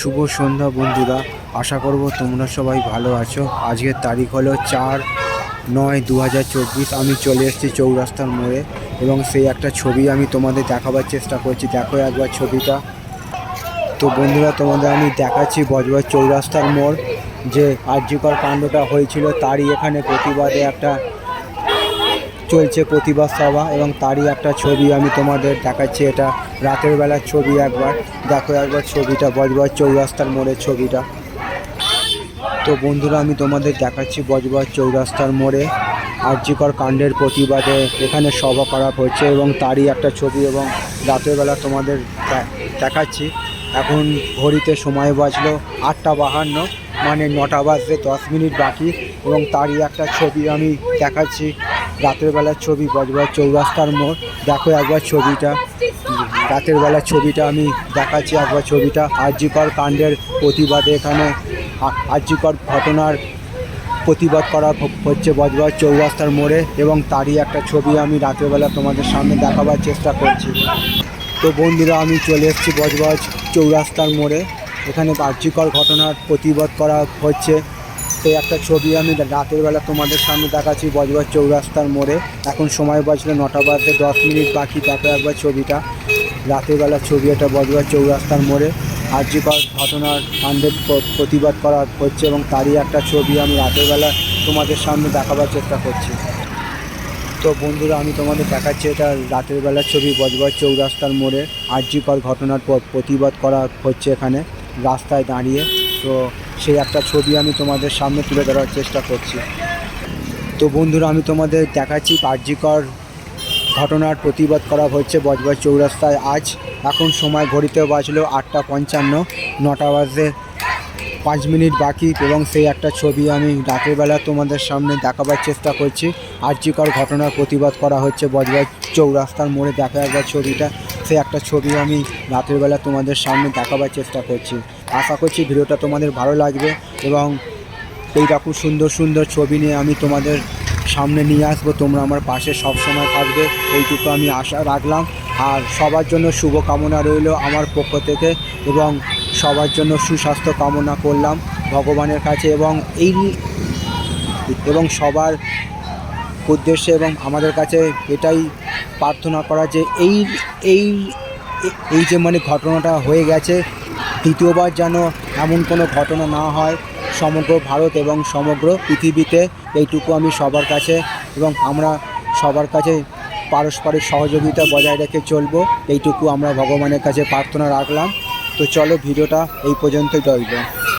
শুভ সন্ধ্যা বন্ধুরা। আশা করব তোমরা সবাই ভালো আছো। আজকের তারিখ হলো চার নয় দু আমি চলে এসেছি চৌরাস্তার মোড়ে এবং সেই একটা ছবি আমি তোমাদের দেখাবার চেষ্টা করছি। দেখো একবার ছবিটা। তো বন্ধুরা, তোমাদের আমি দেখাচ্ছি বজবজ চৌরাস্তার মোড়। যে আর্যকর কাণ্ডটা হয়েছিল, তারই এখানে প্রতিবাদে একটা চলছে প্রতিবাদ সভা এবং তারই একটা ছবি আমি তোমাদের দেখাচ্ছি। এটা রাতের বেলার ছবি একবার। দেখো একবার ছবিটা, বজবজ চৌরাস্তার মোড়ের ছবিটা। তো বন্ধুরা, আমি তোমাদের দেখাচ্ছি বজবজ চৌরাস্তার মোড়ে আর্যিকর কাণ্ডের প্রতিবাদে এখানে সভা করা হচ্ছে এবং তারই একটা ছবি এবং রাতের বেলা তোমাদের দেখাচ্ছি। এখন ঘড়িতে সময় বাজলো আটটা বাহান্ন মানে নটা বাজতে দশ মিনিট বাকি এবং তারই একটা ছবি আমি দেখাচ্ছি। রাতের বেলার ছবি, বজবজ চৌরাস্তার মোড়। দেখো একবার ছবিটা। রাতের বেলার ছবিটা আমি দেখাচ্ছি একবার ছবিটা। আর্যিকর কাণ্ডের প্রতিবাদে এখানে আর্যিকর ঘটনার প্রতিবাদ করা হচ্ছে বজবজ চৌরাস্তার মোড়ে এবং তারই একটা ছবি আমি রাতের বেলা তোমাদের সামনে দেখাবার চেষ্টা করছি। তো বন্ধুরা, আমি চলে এসেছি বজবজ চৌরাস্তার মোড়ে। এখানে কার্যকর ঘটনার প্রতিবাদ করা হচ্ছে। সেই একটা ছবি আমি রাতের বেলা তোমাদের সামনে দেখাচ্ছি বজবজ চৌরাস্তার মোড়ে। এখন সময় বাজলে নটা বাজতে দশ মিনিট বাকি দেখো একবার ছবিটা, রাতের বেলার ছবি এটা বজবজ চৌরাস্তার মোড়ে। আর আর্যিকর ঘটনার কাণ্ডের প্র- প্রতিবাদ করা হচ্ছে এবং তারই একটা ছবি আমি রাতের বেলা তোমাদের সামনে দেখাবার চেষ্টা করছি। তো বন্ধুরা, আমি তোমাদের দেখাচ্ছি এটা রাতের বেলার ছবি বজবজ চৌরাস্তার মোড়ে। আর্যিকর ঘটনার প্রতিবাদ করা হচ্ছে এখানে, রাস্তায় দাঁড়িয়ে। তো সেই একটা ছবি আমি তোমাদের সামনে তুলে ধরার চেষ্টা করছি। তো বন্ধুরা, আমি তোমাদের দেখাচ্ছি আর্যিকর ঘটনার প্রতিবাদ করা হচ্ছে বজবজ চৌরাস্তায়। আজ এখন সময় ঘড়িতে বাজলো আটটা পঞ্চান্ন, নটা বাজে পাঁচ মিনিট বাকি এবং সেই একটা ছবি আমি রাতের বেলা তোমাদের সামনে দেখাবার চেষ্টা করছি। আর্যিকর ঘটনার প্রতিবাদ করা হচ্ছে বজবজ চৌরাস্তার মোড়ে দেখা একবার ছবিটা। সেই একটা ছবি আমি রাতের বেলা তোমাদের সামনে দেখাবার চেষ্টা করছি। আশা করছি ভিডিওটা তোমাদের ভালো লাগবে এবং এইরকম সুন্দর সুন্দর ছবি নিয়ে আমি তোমাদের সামনে নিয়ে আসব। তোমরা আমার পাশে সব সময় থাকবে। এইটুকু আমি আশা রাখলাম। আর সবার জন্য শুভ কামনা রইল আমার পক্ষ থেকে এবং সবার জন্য সুস্বাস্থ্য কামনা করলাম ভগবানের কাছে এবং এই এবং সবার উদ্দেশ্যে এবং আমাদের কাছে এটাই প্রার্থনা করা যে এই এই এই যে মানে ঘটনাটা হয়ে গেছে দ্বিতীয়বার যেন এমন কোনো ঘটনা না হয়। সমগ্র ভারত এবং সমগ্র পৃথিবীতে এইটুকু আমি সবার কাছে এবং আমরা সবার কাছে পারস্পরিক সহযোগিতা বজায় রেখে চলবো, এইটুকু আমরা ভগবানের কাছে প্রার্থনা রাখলাম। তো চলো ভিডিওটা এই পর্যন্তই রইল।